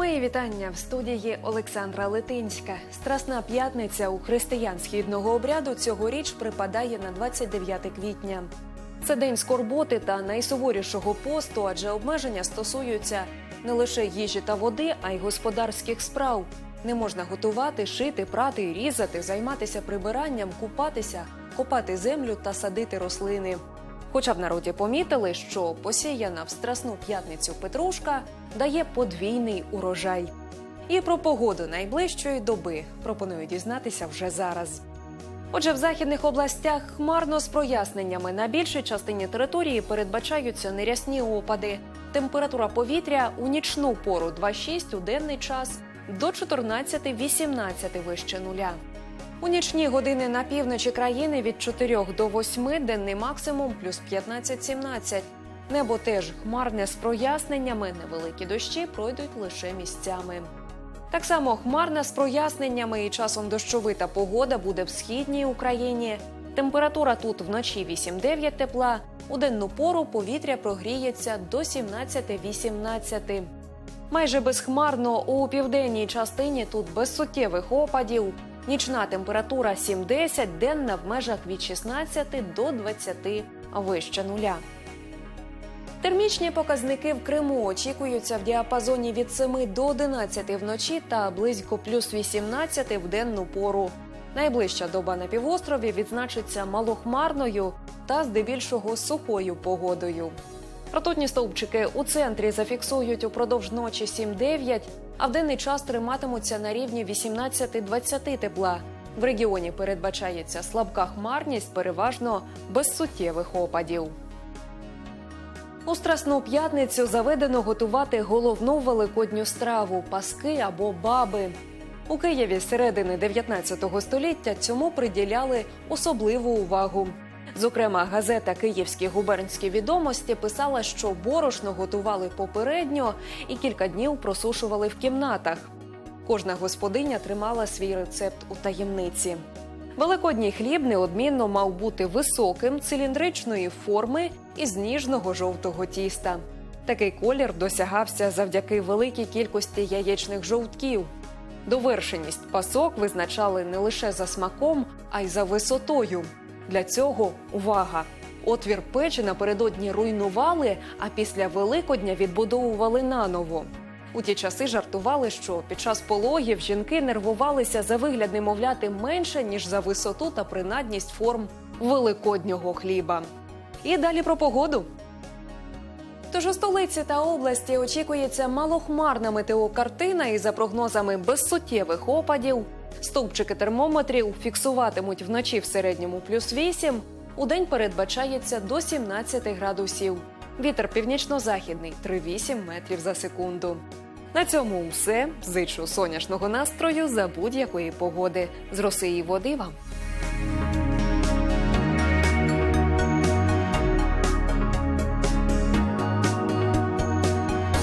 в студії Олександра Литинська. Страсна п'ятниця у християн східного обряду цьогоріч припадає на 29 квітня. Це день скорботи та найсуворішого посту, адже обмеження стосуються не лише їжі та води, а й господарських справ. Не можна готувати, шити, прати, різати, займатися прибиранням, купатися, копати землю та садити рослини. Хоча в народі помітили, що посіяна в страсну п'ятницю петрушка дає подвійний урожай. І про погоду найближчої доби пропоную дізнатися вже зараз. Отже, в західних областях хмарно з проясненнями на більшій частині території передбачаються нерясні опади. Температура повітря у нічну пору 2,6 у денний час до 14-18 вище нуля. У нічні години на півночі країни від 4 до 8 денний максимум плюс 15-17. Небо теж хмарне з проясненнями, невеликі дощі пройдуть лише місцями. Так само хмарна з проясненнями і часом дощовита погода буде в східній Україні. Температура тут вночі 8-9 тепла, у денну пору повітря прогріється до 17-18. Майже безхмарно у південній частині тут без суттєвих опадів. Нічна температура 7-10, денна в межах від 16 до 20 вище нуля. Термічні показники в Криму очікуються в діапазоні від 7 до 11 вночі та близько плюс 18 в денну пору. Найближча доба на півострові відзначиться малохмарною та здебільшого сухою погодою. Ртутні стовпчики у центрі зафіксують упродовж ночі 7-9, а в денний час триматимуться на рівні 18-20 тепла. В регіоні передбачається слабка хмарність, переважно без суттєвих опадів. У Страсну п'ятницю заведено готувати головну великодню страву паски або баби. У Києві середини 19 століття цьому приділяли особливу увагу. Зокрема, газета Київські губернські відомості писала, що борошно готували попередньо і кілька днів просушували в кімнатах. Кожна господиня тримала свій рецепт у таємниці. Великодній хліб неодмінно мав бути високим, циліндричної форми і з ніжного жовтого тіста. Такий колір досягався завдяки великій кількості яєчних жовтків. Довершеність пасок визначали не лише за смаком, а й за висотою. Для цього увага! Отвір печі напередодні руйнували, а після Великодня відбудовували наново. У ті часи жартували, що під час пологів жінки нервувалися за вигляд немовляти менше, ніж за висоту та принадність форм великоднього хліба. І далі про погоду. Тож у столиці та області очікується малохмарна метеокартина і за прогнозами без суттєвих опадів. Стовпчики термометрів фіксуватимуть вночі в середньому плюс 8, у день передбачається до 17 градусів. Вітер північно-західний 3,8 метрів за секунду. На цьому все. Зичу сонячного настрою за будь-якої погоди. З роси і води вам.